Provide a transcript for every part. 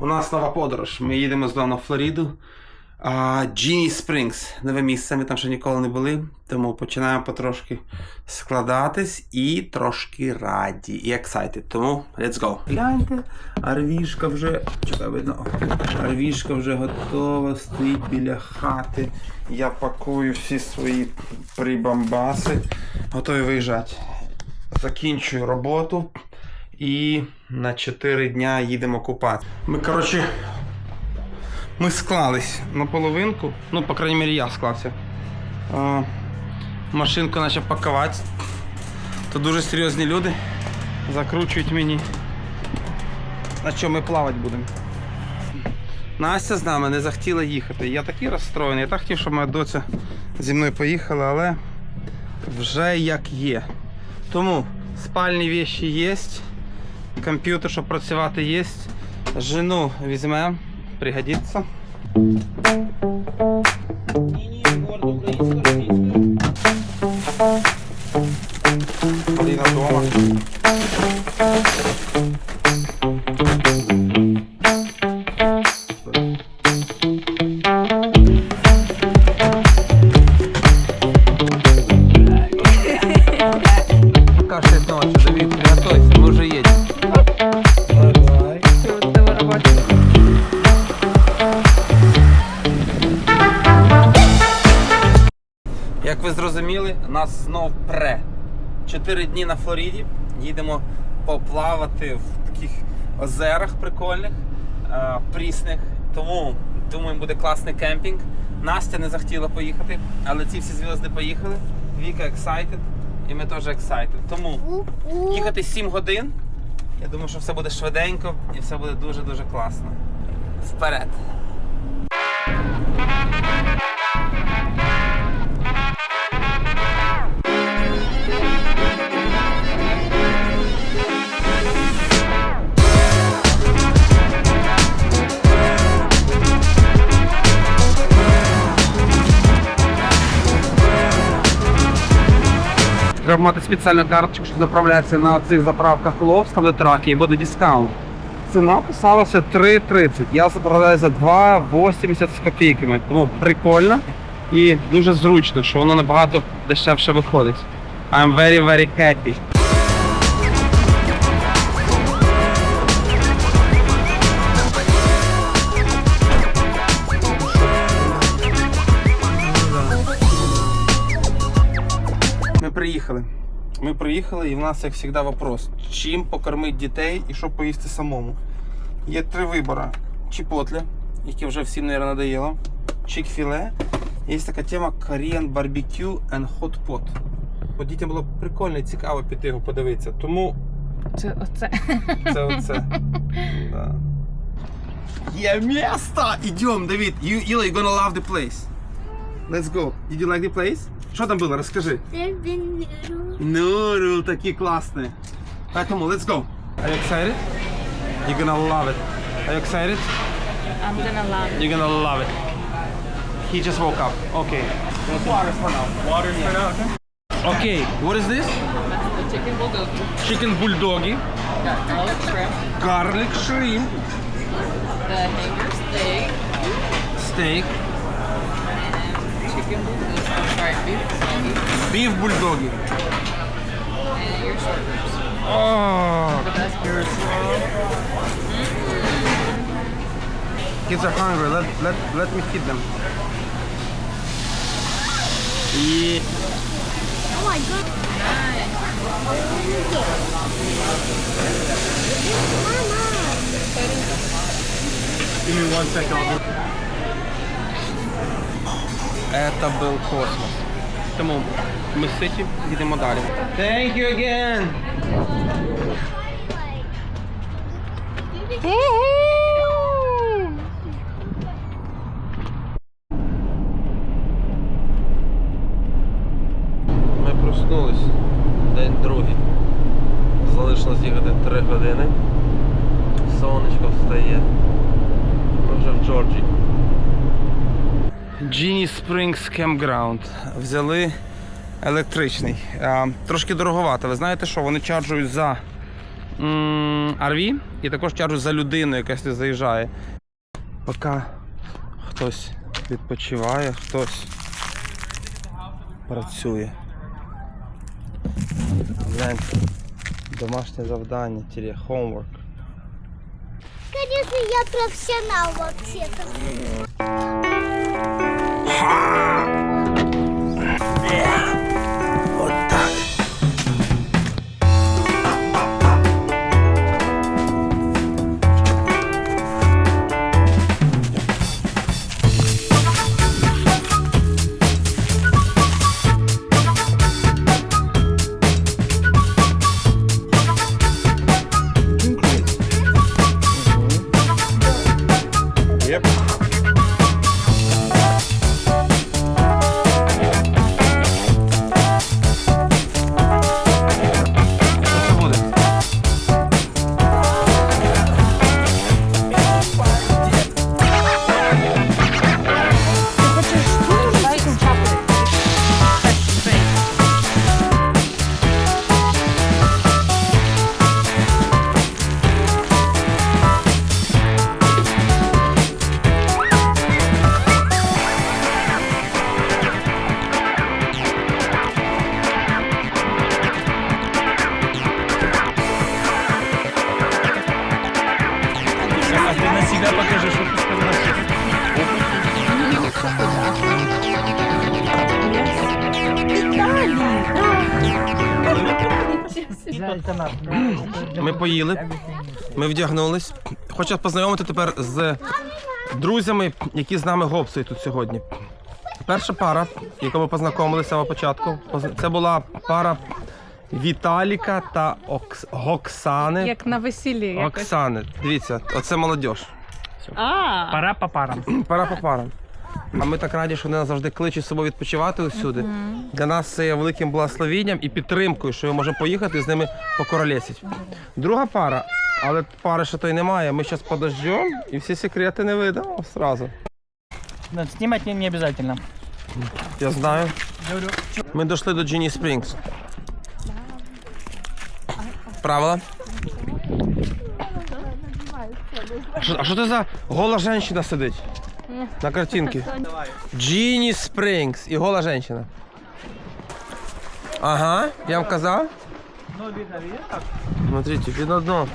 У нас нова подорож. Ми їдемо знову на Флориду. Джіні Спрінгс. Нове місце, ми там ще ніколи не були. Тому починаємо потрошки складатись і трошки раді. І excited. Тому let's go. Гляньте, арвішка вже. Чекай, видно. Арвішка вже готова, стоїть біля хати. Я пакую всі свої прибамбаси. Готовий виїжджати. Закінчую роботу. І на 4 дня їдемо купати. Ми, коротше, ми склались на половинку. Ну, по крайній мірі, я склався. А, машинку почав пакувати. То дуже серйозні люди закручують мені. На чому ми плавати будемо. Настя з нами не захотіла їхати. Я такий розстроєний. Я так хотів, щоб моя доця зі мною поїхала, але вже як є. Тому спальні віші є, комп'ютер, щоб працювати є. Жену візьмемо, пригодиться. Поліна нас знов пре. Чотири дні на Флориді. Їдемо поплавати в таких озерах прикольних, е, прісних. Тому думаю, буде класний кемпінг. Настя не захотіла поїхати, але ці всі зв'язки поїхали. Віка excited, і ми теж excited. Тому їхати 7 годин. Я думаю, що все буде швиденько і все буде дуже-дуже класно. Вперед! Треба мати спеціальну карточку, щоб заправляється на цих заправках Ловс, там до траки, і буде дискаунт. Ціна писалася 3,30. Я заправляю за 2,80 з копійками. Тому прикольно і дуже зручно, що воно набагато дешевше виходить. I'm very very happy. Приїхали, і в нас, як завжди, вопрос: чим покормити дітей і що поїсти самому. Є три вибори: чіпотле, яке вже всім, мабуть, надоело, чік-філе. Є така тема Korean Barbecue and Hot Pot. От дітям було прикольно і цікаво піти його подивитися. Тому Це оце. це оце. Да. Є місто! Ідем, Давид. You, Ila, you're gonna love the place. Let's go. Did you like the place? Що там було? Розкажи. There's been noodles. Нуру, такі класні. Поэтому let's go. Are you excited? You're gonna love it. Are you excited? I'm gonna love it. You're gonna love it. He just woke up. Okay. Water for now. Water for now. Okay. What is this? The chicken bulgogi. Chicken bulldoggy, Got garlic shrimp. garlic shrimp, The hanger steak. steak, And chicken bulgogi. Sorry, beef bulgogi. beef bulldoggy. And your short ribs. Oh, The best you're so. Mm-hmm. Kids are hungry. Let let let me feed them. Yeah. Oh my god. Nice. Give me one second. Это был космос. Тому ми ситі, їдемо далі. Thank you again. Ми проснулись. День другий. Залишилось їхати 3 години. Сонечко встає. Ми вже в Джорджії. Genie Springs Campground. Взяли електричний. Трошки дороговато. Ви знаєте що? Вони чарджують за RV і також чаржу за людину, яка сюди заїжджає. Поки хтось відпочиває, хтось працює. Домашнє завдання, тире, homework. Конечно, я профессионал вообще-то. Ha! Поїли, ми вдягнулись. Хочу познайомити тепер з друзями, які з нами гопсують тут сьогодні. Перша пара, яку ми познайомилися з самого початку, це була пара Віталіка та Окс... Гоксани. Як на весіллі якось. Оксани. Дивіться, оце молодь. Пора по парам. Пара по парам. А ми так раді, що вони нас завжди кличуть з собою відпочивати усюди. Для нас це є великим благословінням і підтримкою, що ми можемо поїхати з ними покоролесити. Друга пара, але пари ще той немає. Ми зараз подождемо і всі секрети не видамо сразу. Но снимать не, обязательно. Я знаю. Ми дійшли до Джині Спрінгс. Правила. А що, а що це за гола жінка сидить? На картинці. Джині Спрінгс і гола жінка. Ага, я вам казав. Ну, видно, видно, так. Смотрите, видно дно.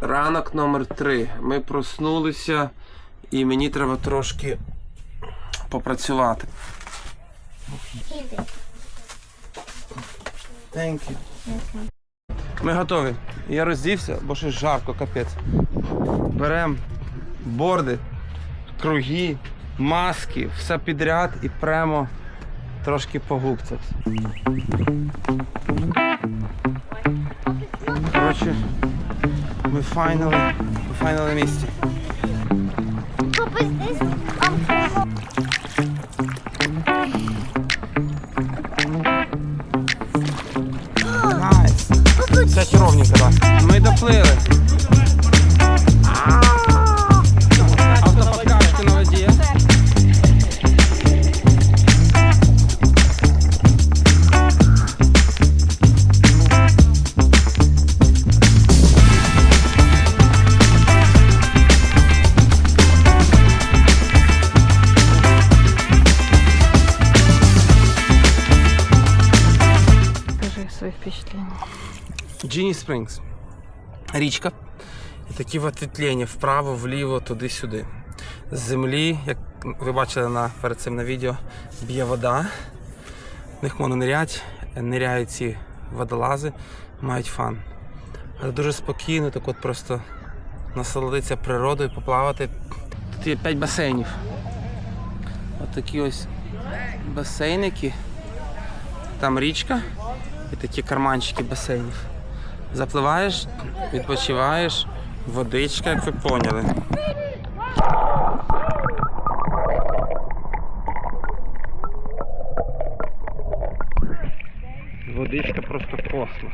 Ранок номер три. Ми проснулися і мені треба трошки попрацювати. Thank you. Ми готові. Я роздівся, бо щось жарко, капець. Беремо борди, круги, маски, все підряд і прямо трошки погубцять. Коротше, ми файнали, ми файнали місці. Ровненько, да. Ми доплили. Спрінгс. Річка. І такі ответвлення вправо, вліво, туди-сюди. З землі, як ви бачили на, перед цим на відео, б'є вода. В них можна нирять, ниряють ці водолази, мають фан. Але дуже спокійно, так от просто насолодитися природою, поплавати. Тут є 5 басейнів. От такі ось басейники. Там річка і такі карманчики басейнів. Запливаєш, відпочиваєш, водичка, як ви поняли. Водичка просто космос.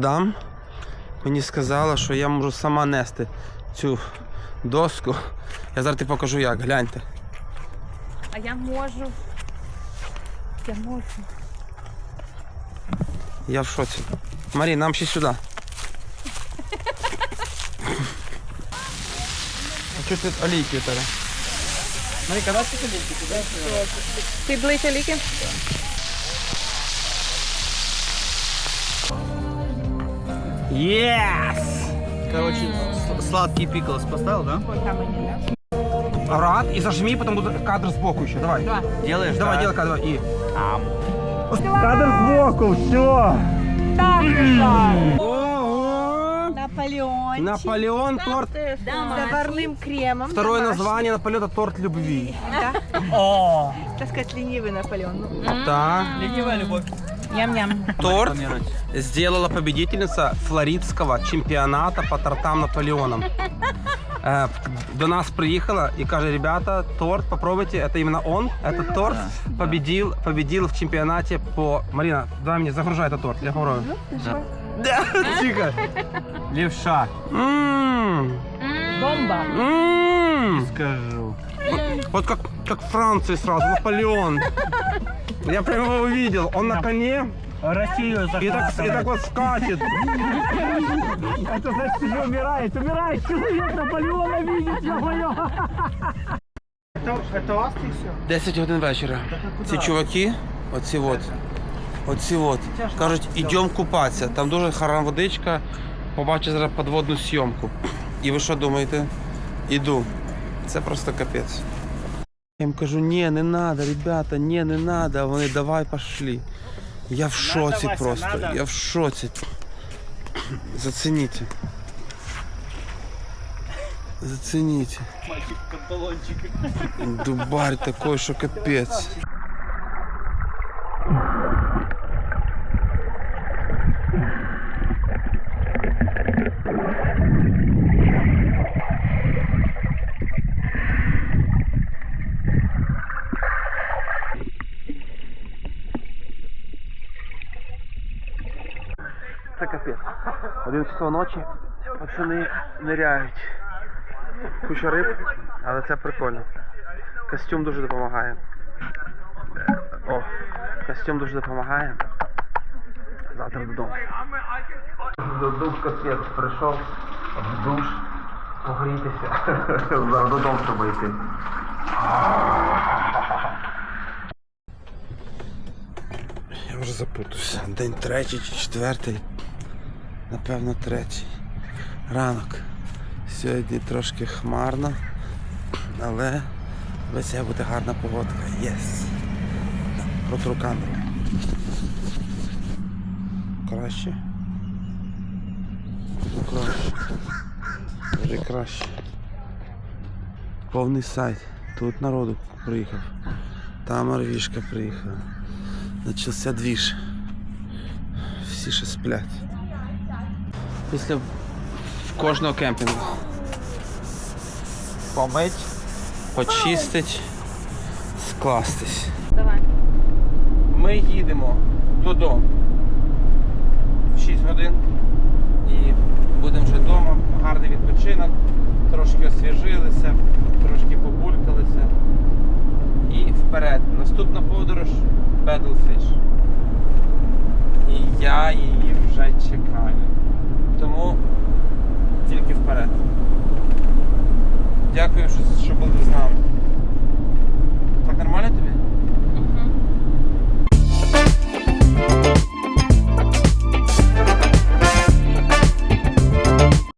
Мадам мені сказала, що я можу сама нести цю доску. Я зараз тобі покажу як, гляньте. А я можу. Я можу. Я в шоці. Марі, нам ще сюди. А що тут олійки у тебе? Марі, коли ти олійки? Куди? Ти ближче ліки? Єс! Короче, с- сладкий пиклс поставил, да? Рад и зажми, потом будет кадр сбоку еще. Давай. Делаешь, Давай, да? делай кадр. И. Ам. Кадр сбоку, все. Наполеон. Наполеон торт. С заварным кремом. Второе название Наполеона торт любви. О, Так сказать, ленивый Наполеон. Так. ленивая любовь. Ням-ням. Торт сделала победительница флоридского чемпионата по тортам Наполеоном. Э, До нас приехала и каже, ребята, торт попробуйте, это именно он, этот торт победил, победил в чемпионате по... Марина, давай мне, загружай этот торт, я говорю. Да, тихо. Левша. Бомба. м. Скажу. Вот как, как в Франции сразу, Наполеон. Я прямо его увидел, он на коне Россию и так, и так вот скачет. Это значит, не умирает. Умирает человек Наполеона видит, ё-моё. Это, это у вас ты все? 10 годин вечора. Ці чуваки, оці от, оці от, кажуть, ідемо купатися. Там дуже гарна водичка, побачиш зараз підводну зйомку. І ви що думаєте? Іду. Це просто капець. Я їм кажу, ні, не треба, ребята, ні, не треба. А Вони давай пошли. Я в шоці Вася, просто. надо. Я в шоці. Зацініть. Зацініть. Мальчик панталончик. Дубарь такой, що капець. Це капець. 11 часов ночі пацани ниряють. Куча риб, але це прикольно. Костюм дуже допомагає. О, костюм дуже допомагає. Завтра додому. Додому капець прийшов в душ погрітися. Зараз додому треба йти. Я вже запутався. День третій чи четвертий. Напевно, третій. Ранок. Сьогодні трошки хмарно, але обіцяє бути гарна погодка. Єс. Протру камеру. Краще. Ну, краще. Вже краще. Повний сайт. Тут народу приїхав. Там Арвішка приїхала. Начався двіж. Всі ще сплять. Після кожного кемпінгу. Помить, почистить, скластись. Давай. Ми їдемо додому. 6 годин. І будемо вже вдома. Гарний відпочинок. Трошки освіжилися,